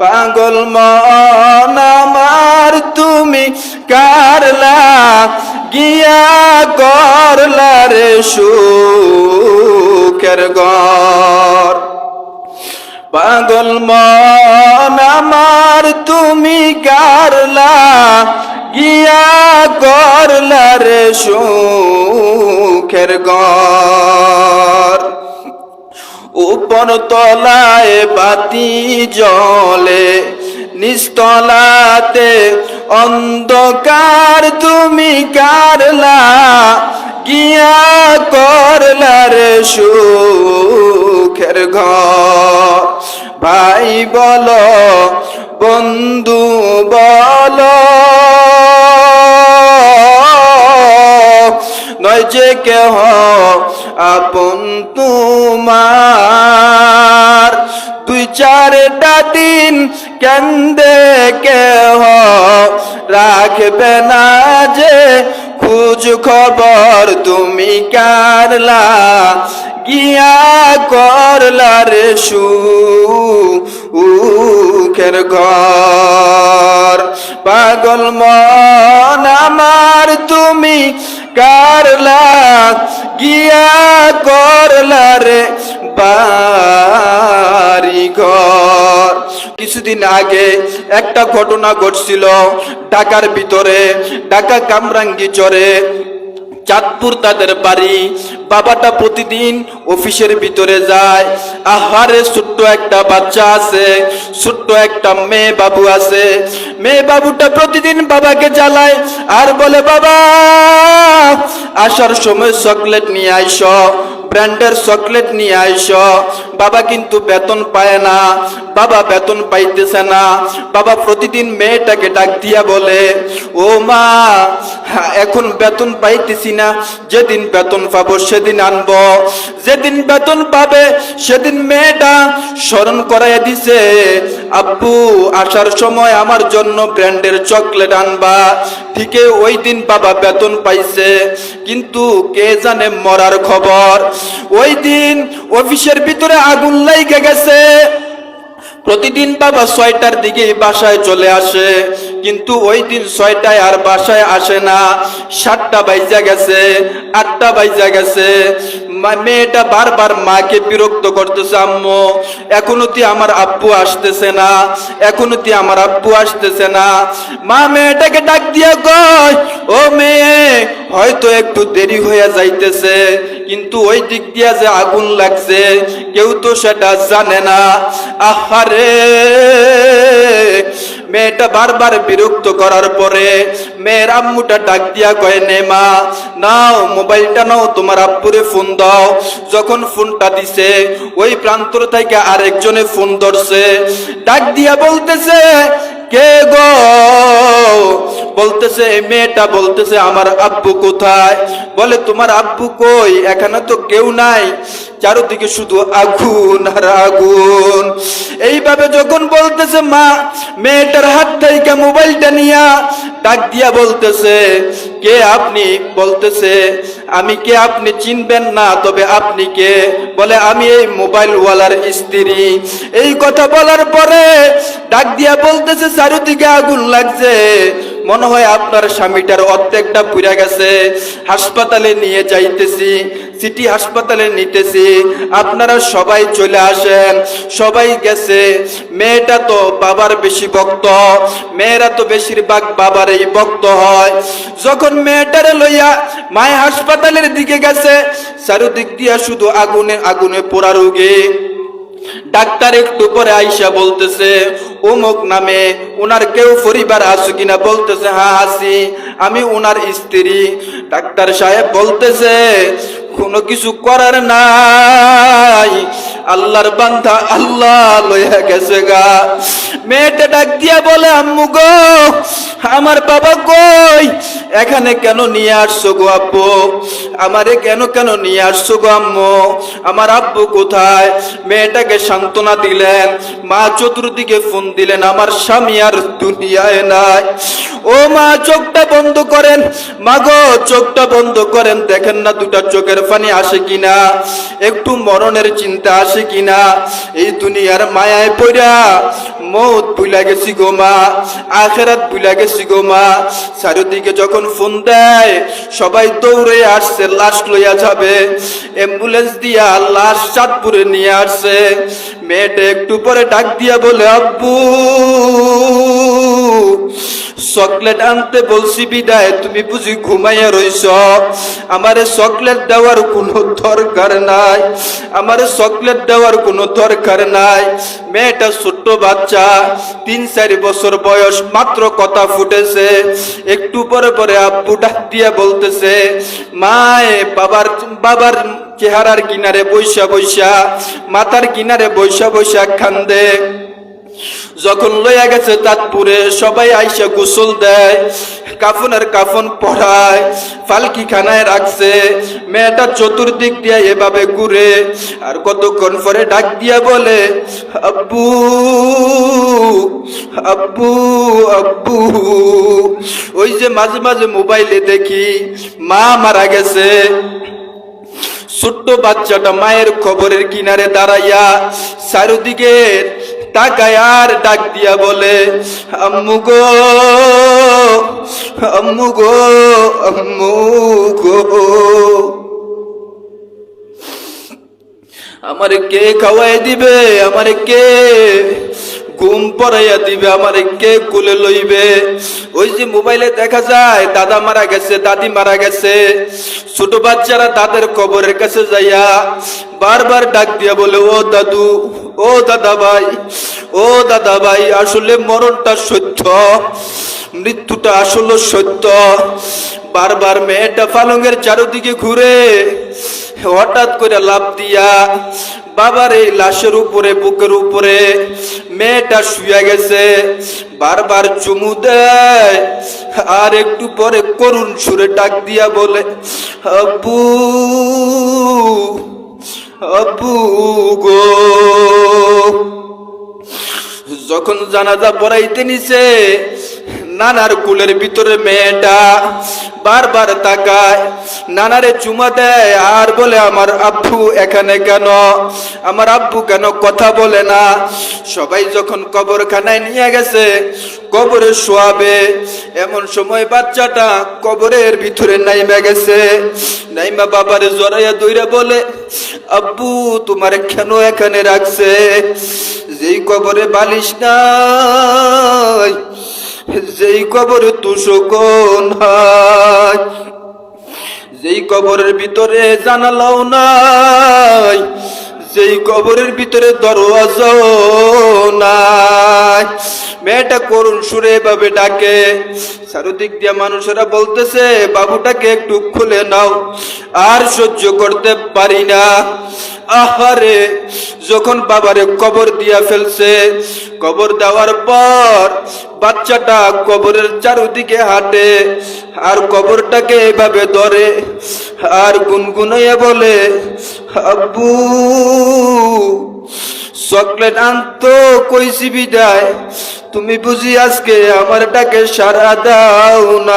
পাগল মন আমার তুমি কারলা, গিয়া করলা রে সুখের গর পাগল মন আমার তুমি কারলা, গিয়া করলা রে সুখের গর উপর তলায় বাতি জলে নিস্তলাতে অন্ধকার তুমি কারলা, গিয়া করলা রে সুখের ঘর। ভাই বল, বন্ধু বল, নয় যে কেহ আপন তোমার। দুই চারটা দিন কেন্দে কেহ রাখবে না যে, খুঁজ খবর তুমি কারলা, গিয়া করলা রে সুখের ঘর। পাগল মন আমার, তুমি কারলা গিয়া করলা রে বাড়ি ঘর কিছুদিন আগে একটা ঘটনা ঘটছিল ঢাকার ভিতরে, ঢাকা কামরাঙ্গি চরে। চাঁদপুর তাদের বাড়ি বাবাটা প্রতিদিন অফিসের ভিতরে যায়। আহারে, ছোট্ট একটা বাচ্চা আছে, ছোট্ট একটা মেয়ে বাবু আছে। মেয়ে বাবুটা প্রতিদিন বাবাকে জ্বালায় আর বলে, বাবা, আসার সময় চকলেট নিয়ে আইস। ব্র্যান্ডের চকলেট নিয়ে আইস। বাবা কিন্তু বেতন পায় না। বাবা বেতন পাইতেছে না। বাবা প্রতিদিন মেয়েটাকে ডাক দিয়া বলে, ও মা এখন বেতন পাইতেছি না। যেদিন বেতন পাবো সেদিন আনব। যেদিন বেতন পাবে সেদিন মেয়েটা স্মরণ করাইয়া দিছে। আব্বু, আসার সময় আমার জন্য ব্র্যান্ডের চকলেট আনবা। ঠিকই ওই দিন বাবা বেতন পাইছে। কিন্তু কে জানে মরার খবর? ওই দিন অফিসের ভিতরে আগুন লাইগে গেছে। প্রতিদিন বাবা ছয়টার দিকে বাসায় চলে আসে, কিন্তু ওই দিন ছয়টায় আর বাসায় আসে না। সাতটা বাইজা গেছে, আটটা বাইজা গেছে। মেয়েটা বারবার মাকে বিরক্ত করতেছে, আম্মু, এখনও তুই আমার আব্বু আসতেছে না, এখনও তুই আমার আব্বু আসতেছে না। মা মেয়েটাকে ডাক দিয়া কয় ও মেয়ে, হয়তো একটু দেরি হয়ে যাইতেছে, কিন্তু ওই দিক দিয়া যে আগুন লাগছে, কেউ তো সেটা জানে না। আহারে, মেয়েটা বারবার বিরক্ত করার পরে মেয়ের আম্মুটা ডাক দিয়া কয়, নে মা, নাও, মোবাইলটা নাও, তোমার আব্বুরে ফোন দাও। যখন ফোনটা দিছে, ওই প্রান্তর থেকে আরেকজনে ফোন ধরছে। ডাক দিয়া বলতেছে, কে গো? বলতেছে মেয়েটা বলতেছে, আমার আব্বু কোথায়? বলে, তোমার আব্বু কই? এখানে তো কেউ নাই। চারদিকে শুধু আগুন আর আগুন। এইভাবে যখন বলতেছে, মা, মেয়েটার হাত থেকে মোবাইলটা নিয়া ডাক দিয়া বলতেছে, কে আপনি? বলতেছে, আমি কে? আপনি চিনবেন না, তবে আপনি কে? বলে, আমি এই মোবাইল ওয়ালার স্ত্রী। এই কথা বলার পরে ডাক দিয়া বলতেছে, চারিদিকে আগুন লাগছে। মনে হয় আপনার স্বামীটার অর্ধেকটা পুড়ে গেছে। হাসপাতালে নিয়ে যাইতেছি, সিটি হাসপাতালে নিতেছি। আপনারা সবাই চলে আসেন, সবাই গেছে। মেয়েটা তো বাবার বেশি ভক্ত, মেয়েরা তো বেশিরভাগ বাবার এই ভক্ত হয়। যখন মেয়েটারে লইয়া মায়ের হাসপাতালের দিকে গেছে, চারুদিক দিয়া শুধু আগুনে আগুনে পোড়া রোগে। ডাক্তার একটু পরে আইসা বলতেছে অমুক নামে ওনার কেউ পরিবার আছে কিনা? বলতেছে হ্যাঁ আছি। আমি ওনার স্ত্রী। ডাক্তার সাহেব বলতেছে, কোনো কিছু করার নাই। আল্লাহর বান্ধা আল্লাহ লইয়া গেছে গা। মেয়েটা ডাক দিয়া বলে, আম্মু গো, আমার বাবা কই? এখানে কেন নিয়ে আসছো গো আব্বু? আমারে কেন কেন নিয়ে আসছো গো আম্মু? আমার আব্বু কোথায়? মেয়েটাকে সান্ত্বনা দিলেন, মা চতুর্দিকে ফোন দিলেন, আমার স্বামী আর দুনিয়ায় নাই। ও মা, চোখটা বন্ধ করেন। মাগো চোখটা বন্ধ করেন। দেখেন না দুটা চোখের পানি আসে কিনা? একটু মরণের চিন্তা আসে কিনা? এই দুনিয়ার মায়ায় পড়া মৌত বুলা গেছি গো মা, আখেরাত বুলা গেছি গো মা। চারিদিকে যখন ফোন দেয়, সবাই দৌড়ে আসছে, লাশ লইয়া যাবে। অ্যাম্বুলেন্স দিয়া লাশ চাঁদপুরে নিয়ে আসছে। মেয়েটা একটু পরে ডাক দিয়া বলে, আব্বু, চকলেট আনতে বলছি বিদায়, তুমি বুঝি ঘুমাইয়া রইছ? আমারে চকলেট দেওয়ার কোনো দরকার নাই, আমারে চকলেট দেওয়ার কোনো দরকার নাই। মেয়েটা ছোট্ট বাচ্চা, তিন চারি বছর বয়স, মাত্র কথা ফুটেছে। একটু পরে পরে আব্বু ডাক দিয়া বলতেছে, মায়ে, বাবার বাবার চেহারার কিনারে বৈশা বৈশা, মাথার কিনারে বৈশা বৈশা খান্দে। যখন লইয়া গেছে তাৎপুরে সবাই আইসা গোসল দেয়, কাফনের কাফন পড়ায় ফালকি খানায় রাখছে, মেয়েটা চতুর্দিক দিয়ে এভাবে ঘুরে, আর কতক্ষণ পরে ডাক দিয়া বলে, আব্বু আব্বু আব্বু। ওই যে মাঝে মাঝে মোবাইলে দেখি, মা মারা গেছে। ছোট্ট বাচ্চাটা মায়ের খবরের কিনারে দাঁড়াইয়া চারিদিকে তাকায় আর ডাক দিয়া বলে, আম্মু গো আম্মু গো আম্মু গো। আমারে কে খাওয়াই দিবে? আমারে কে ঘুম পড়াইয়া দিবে, আমার কে কুলে লইবে? ওই যে মোবাইলে দেখা যায়, দাদা মারা গেছে, দাদি মারা গেছে। ছোট বাচ্চারা তাদের কবরের কাছে যাইয়া বারবার ডাক দিয়া বলে, ও দাদু, ও দাদা ভাই, ও দাদা ভাই, আসলে মরণটা সত্য, মৃত্যুটা আসলে সত্য। বারবার মেয়েটা পালঙ্গের চারদিকে ঘুরে হঠাৎ করে লাভ দিয়া বাবার এই লাশের উপরে, বুকের উপরে মেয়েটা শুয়ে গেছে। বারবার চুমু দেয় আর একটু পরে করুণ সুরে ডাক দিয়া বলে, আব্বু আব্বু গো। যখন জানাজা পড়াইতে নিছে, নানার কুলের ভিতরে মেয়েটা বারবার তাকায়। নানারে চুমা দেয়, আর বলে আমার আব্বু এখানে কেন? আমার আব্বু কেন কথা বলে না? সবাই যখন কবরখানায় নিয়ে গেছে কবরে শোয়াবে এমন সময় বাচ্চাটা কবরের ভিতরে নাইমা গেছে। নাইমা বাবারে জড়াইয়া দইরা বলে, আব্বু, তোমার কেন এখানে রাখছে? যেই কবরে বালিশ নাই, যেই কবরে তুষক নাই। যেই কবরের ভিতরে জানালাও নাই, যেই কবরের ভিতরে দরওয়াজাও নাই। মেয়েটা করুন সুরে ভাবে ডাকে। চারদিক দিয়ে মানুষেরা বলতেছে, বাবুটাকে একটু খুলে নাও, আর সহ্য করতে পারি না। আহারে, যখন বাবারে কবর দিয়া ফেলছে, কবর দেওয়ার পর বাচ্চাটা কবরের চারদিকে হাঁটে, আর কবরটাকে এভাবে ধরে, আর গুনগুনাইয়া বলে, আব্বু, চকলেট আনতো কইছি বিদায়, তুমি বুঝি আজকে আমার আমারটাকে সারা দাও না।